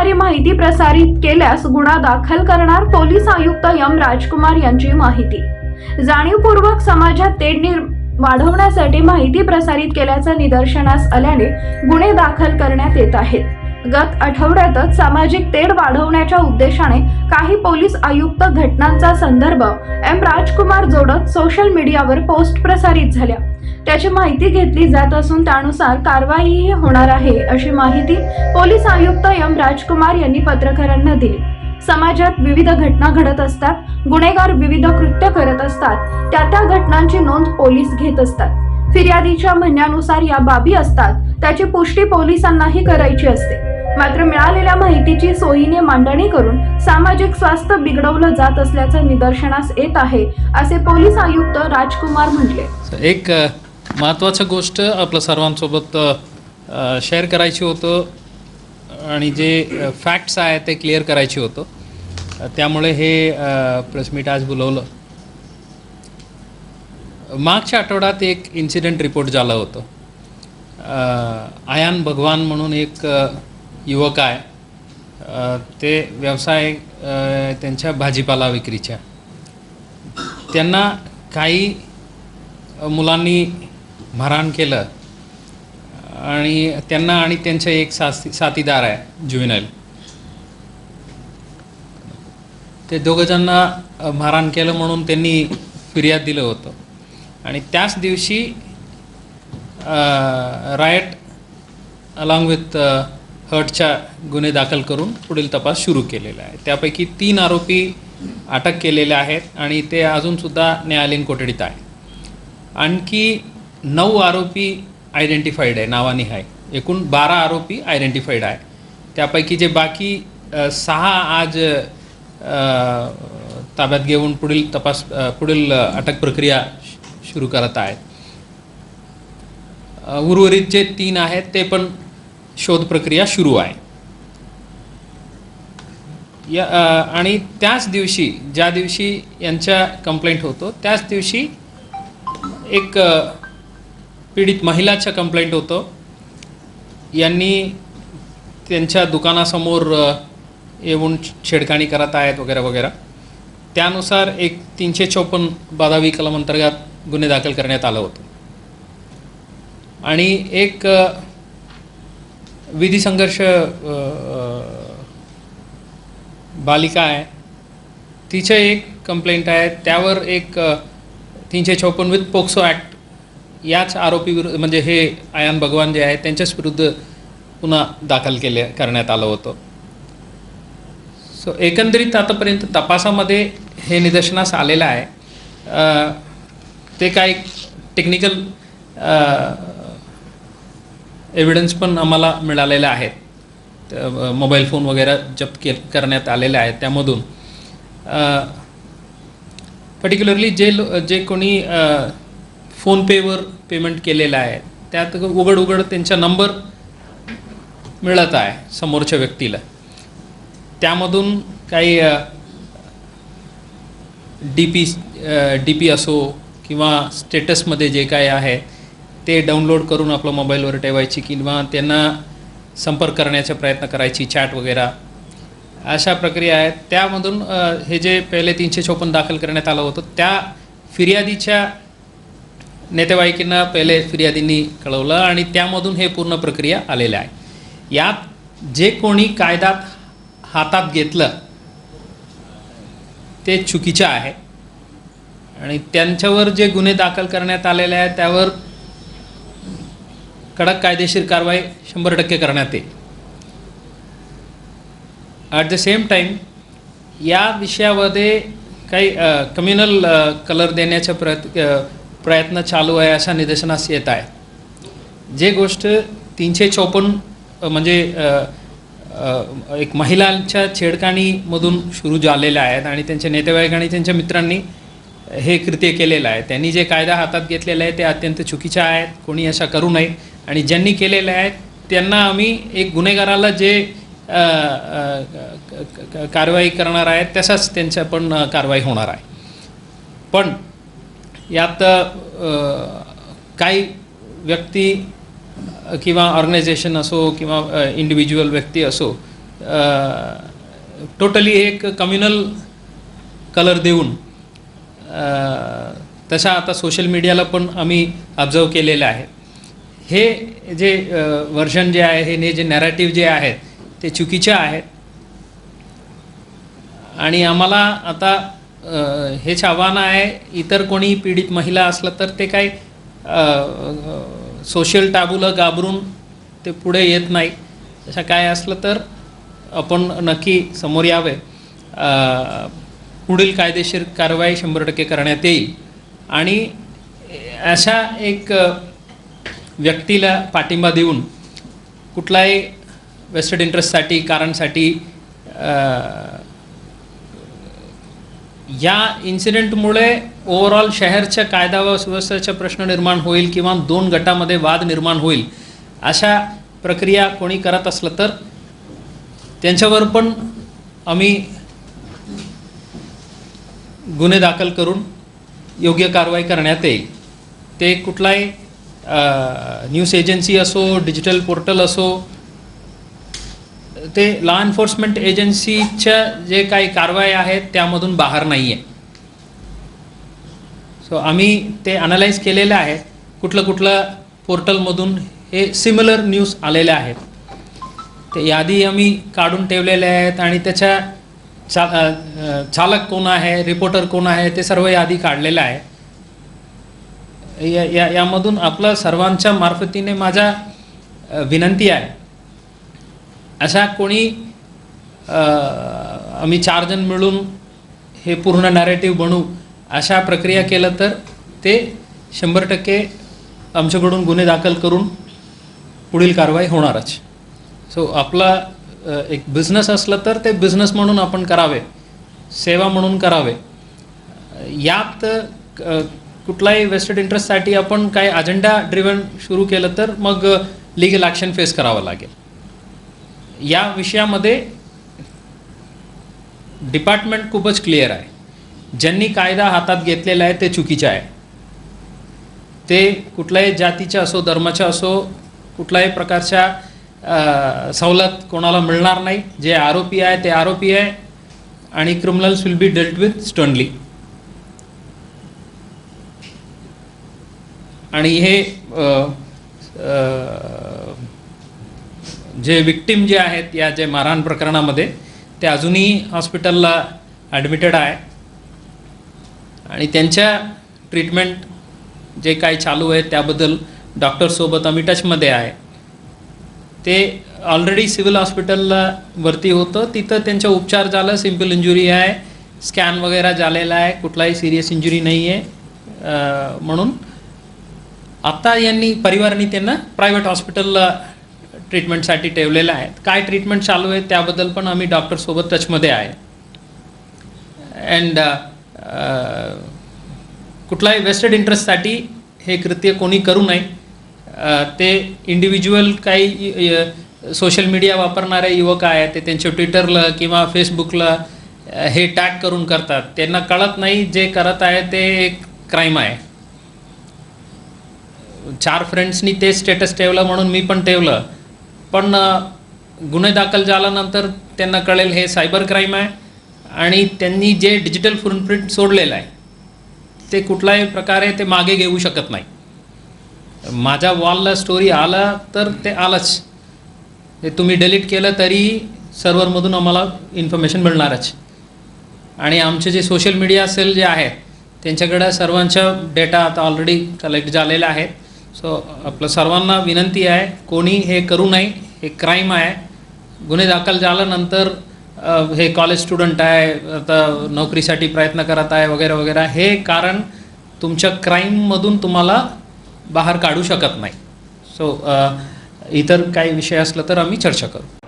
गुन्हेगारी माहिती प्रसारित केल्यास गुन्हा दाखल करणार पोलीस आयुक्त एम राजकुमार यांची माहिती. जाणीवपूर्वक समाजात तेढ वाढवण्यासाठी माहिती प्रसारित केल्याचं निदर्शनास आल्याने गुन्हे दाखल करण्यात येत आहेत. गत आठवड्यातच सामाजिक तेढ वाढवण्याच्या उद्देशाने काही पोलीस आयुक्त घटनांचा संदर्भ एम. राजकुमार जोडत सोशल मीडियावर पोस्ट प्रसारित झाल्या. त्याची माहिती घेतली जात असून त्यानुसार कारवाईही होणार आहे अशी माहिती पोलीस आयुक्त एम. राजकुमार यांनी पत्रकारांना दिली. समाजात विविध घटना घडत असतात गुन्हेगार विविध कृत्य करत असतात त्या त्या घटनांची नोंद पोलीस घेत असतात. फिर्यादीच्या म्हणण्यानुसार या बाबी असतात त्याची पुष्टी पोलिसांनाही करायची असते. मात्र मिळालेल्या माहितीची सोयीने मांडणी करून सामाजिक स्वास्थ्य बिघडवलं जात असल्याचं निदर्शनास येत आहे असे पोलीस आयुक्त राजकुमार म्हटले. एक महत्त्वाचं गोष्ट आपलं सर्वांसोबत शेअर करायची होतं आणि जे फॅक्ट्स आहे ते क्लिअर करायचे होतं. त्यामुळे हे प्रेस मीट आज बोलवलं. मागच्या आठवड्यात एक इन्सिडेंट रिपोर्ट झालं होतं. आयान भगवान म्हणून एक युवक आहे ते व्यवसाय त्यांच्या भाजीपाला विक्रीच्या. त्यांना काही मुलांनी मारहाण केलं आणि त्यांना आणि त्यांचे एक साथी साथीदार आहे जुवेनाईल ते दोघंजणांना मारहाण केलं म्हणून त्यांनी फिर्याद दिलं होतं. आणि त्याच दिवशी रायट अलॉंग विथ हर्टच्या गुन्हे दाखल करून पुढील तपास सुरू केलेला आहे. त्यापैकी तीन आरोपी अटक केलेले आहेत आणि ते अजूनसुद्धा न्यायालयीन कोठडीत आहे आणखी नऊ आरोपी आयडेंटिफाईड आहे नावाने आहे. एकूण बारा आरोपी आयडेंटिफाईड आहे त्यापैकी जे बाकी सहा आज ताब्यात घेऊन पुढील तपास पुढील अटक प्रक्रिया सुरू करत आहेत. उर्वरित जे तीन आहेत ते पण शोध प्रक्रिया सुरू आहे. या आणि त्याच दिवशी ज्या दिवशी यांच्या कंप्लेंट होतो त्याच दिवशी एक पीडित महिलाच्या कंप्लेंट होतं. यांनी त्यांच्या दुकानासमोर येऊन छेडखाणी करत आहेत वगैरे वगैरे. त्यानुसार एक तीनशे चौपन्न बाधावी कलम अंतर्गत गुन्हे दाखल करण्यात आलं होतं. आणि एक विधी संघर्ष बालिका आहे. तिचं एक कंप्लेंट आहे. त्यावर एक तीनशे चौपन्न विथ पोक्सो ॲक्ट याच आरोपी विरुद्ध म्हणजे हे आयान भगवान जे आहे त्यांच्याच विरुद्ध पुन्हा दाखल केले करण्यात आलं होतं. सो एकंदरीत आतापर्यंत तपासामध्ये हे निदर्शनास आलेलं आहे. ते काही टेक्निकल एव्हिडन्स पण आम्हाला मिळालेले आहेत. मोबाईल फोन वगैरे जप्त के करण्यात आलेले आहेत. त्यामधून पर्टिक्युलरली जे लो जे कोणी फोनपेवर पेमेंट केलेलं आहे त्यात उघड उघड त्यांचा नंबर मिळत आहे समोरच्या व्यक्तीला. त्यामधून काही डी पी डी पी असो किंवा स्टेटसमध्ये जे काय आहे ते डाउनलोड करून आपलं मोबाईलवर ठेवायची किंवा त्यांना संपर्क करण्याचा प्रयत्न करायची चॅट वगैरे. अशा प्रक्रिया आहेत. त्यामधून हे जे पहिले तीनशे चोपन्न दाखल करण्यात आलं होतं त्या फिर्यादीच्या नेतेवाईकींना पहिले फिर्यादींनी कळवलं आणि त्यामधून हे पूर्ण प्रक्रिया आलेलं आहे यात जे कोणी कायदात हातात घेतलं ते चुकीचं आहे. आणि त्यांच्यावर जे गुन्हे दाखल करण्यात आलेले आहेत त्यावर कडक कायदेशीर कारवाई शंभर टक्के करण्यात येईल. ॲट द सेम टाईम या विषयामध्ये काही कम्युनल कलर देण्याचा प्रयत् प्रयत्न चालू आहे अशा निदर्शनास येत आहे जे गोष्ट तीनशे चौपन्न म्हणजे एक महिलांच्या छेडखाणीमधून सुरू झालेल्या आहेत आणि त्यांच्या नेतेवाईक आणि त्यांच्या मित्रांनी हे कृत्य केलेलं आहे. त्यांनी जे कायदा हातात घेतलेलं आहे ते अत्यंत चुकीचे आहेत. कोणी अशा करू नये. आणि ज्यांनी केलेले आहेत त्यांना आम्ही एक गुन्हेगाराला जे कारवाई करणार आहेत तसाच त्यांच्या पण कारवाई होणार आहे. पण यात काही व्यक्ती किंवा ऑर्गनायझेशन असो किंवा इंडिव्हिज्युअल व्यक्ती असो टोटली एक कम्युनल कलर देऊन तशा आता सोशल मीडियाला पण आम्ही ऑब्झर्व केलेल्या आहेत हे जे वर्जन जे आहे हे जे नॅरेटिव्ह जे आहेत ते चुकीचे आहेत. आणि आम्हाला आता हेच आव्हान आहे इतर कोणी पीडित महिला असलं तर ते काही सोशल टाबूला घाबरून ते पुढे येत नाही. तसं काय असलं तर आपण नक्की समोर यावे. पुढील कायदेशीर कारवाई शंभर टक्के करण्यात येईल. आणि अशा एक व्यक्तीला पाठिंबा देऊन कुठलाही वेस्टेड इंटरेस्टसाठी कारणसाठी या इन्सिडेंटमुळे ओव्हरऑल शहरच्या कायदा व सुव्यवस्थेचा प्रश्न निर्माण होईल किंवा दोन गटामध्ये वाद निर्माण होईल अशा प्रक्रिया कोणी करत असलं तर त्यांच्यावर पण आम्ही गुन्हे दाखल करून योग्य कारवाई करण्यात येईल. ते कुठलाही न्यूज एजन्सी असो डिजिटल पोर्टल असो ते लॉ एन्फोर्समेंट एजन्सीच्या जे काही कारवाई आहेत त्यामधून बाहेर नाही आहे सो आम्ही ते अनालाइज केलेलं आहे कुठलं कुठलं पोर्टलमधून हे सिमिलर न्यूज आलेल्या आहेत. ते यादी आम्ही काढून ठेवलेले आहेत आणि त्याच्या चा चालक कोण आहे रिपोर्टर कोण आहे ते सर्व यादी काढलेलं आहे या या यामधून आपलं सर्वांच्या मार्फतीने माझा विनंती आहे. अशा कोणी आम्ही चार जण मिळून हे पूर्ण नॅरेटिव्ह बनू अशा प्रक्रिया केलं तर ते शंभर टक्के आमच्याकडून गुन्हे दाखल करून पुढील कारवाई होणारच. सो आपला एक बिझनेस असलं तर ते बिझनेस म्हणून आपण करावे सेवा म्हणून करावे. यात कुठलाही वेस्टेड इंटरेस्टसाठी आपण काही अजेंडा ड्रिव्हन सुरू केलं तर मग लिगल ॲक्शन फेस करावं लागेल. या विषयामध्ये डिपार्टमेंट खूपच क्लिअर आहे. ज्यांनी कायदा हातात घेतलेला आहे ते चुकीचे आहे. ते कुठल्याही जातीच्या असो धर्माच्या असो कुठल्याही प्रकारच्या सवलत कोणाला मिळणार नाही. जे आरोपी आहे ते आरोपी आहे. आणि criminals will be dealt with sternly आणि हे जे विक्टीम जे आहेत या जे मारहाण प्रकरणामध्ये ते अजूनही हॉस्पिटलला ॲडमिटेड आहे. आणि त्यांच्या ट्रीटमेंट जे काही चालू आहे त्याबद्दल डॉक्टरसोबत आम्ही टचमध्ये आहे. ते ऑलरेडी सिव्हिल हॉस्पिटलला भरती होतं. तिथं त्यांचा उपचार झाला. सिंपल इंजुरी आहे. स्कॅन वगैरे झालेला आहे. कुठलाही सिरियस इंजुरी नाही आहे म्हणून आता यांनी परिवाराने त्यांना प्रायव्हेट हॉस्पिटलला ट्रीटमेंटसाठी ठेवलेलं आहे. काय ट्रीटमेंट चालू आहे त्याबद्दल पण आम्ही डॉक्टरसोबत टचमध्ये आहे. अँड uh, uh, कुठलाही वेस्टेड इंटरेस्टसाठी हे कृत्य कोणी करू नये. Uh, ते इंडिव्हिज्युअल काही सोशल मीडिया वापरणारे युवक आहेत ते त्यांच्या ट्विटरला किंवा फेसबुकला हे टॅग करून करतात. त्यांना कळत नाही जे करत आहे ते एक क्राईम आहे. चार फ्रेंड्सनी ते स्टेटस ठेवलं म्हणून मी पण ठेवलं. पण गुन्हे दाखल झाल्यानंतर त्यांना कळेल हे सायबर क्राईम आहे आणि त्यांनी जे डिजिटल फुटप्रिंट सोडलेलं आहे ते कुठल्याही प्रकारे ते मागे घेऊ शकत नाही. माझ्या वॉलला स्टोरी आला तर ते आलंच. ते तुम्ही डिलीट केलं तरी सर्व्हरमधून आम्हाला इन्फॉर्मेशन मिळणारच. आणि आमचे जे सोशल मीडिया सेल जे आहेत त्यांच्याकडं सर्वांचा डेटा आता ऑलरेडी कलेक्ट झालेला आहे सो आपलं सर्वांना विनंती आहे कोणी हे करू नये हे क्राईम आहे गुन्हे दाखल झाल्यानंतर हे कॉलेज स्टुडंट आहे आता नोकरीसाठी प्रयत्न करत आहे वगैरे वगैरे हे कारण तुमच्या क्राईममधून तुम्हाला बाहेर काढू शकत नाही. सो इतर काही विषय असलं तर आम्ही चर्चा करू.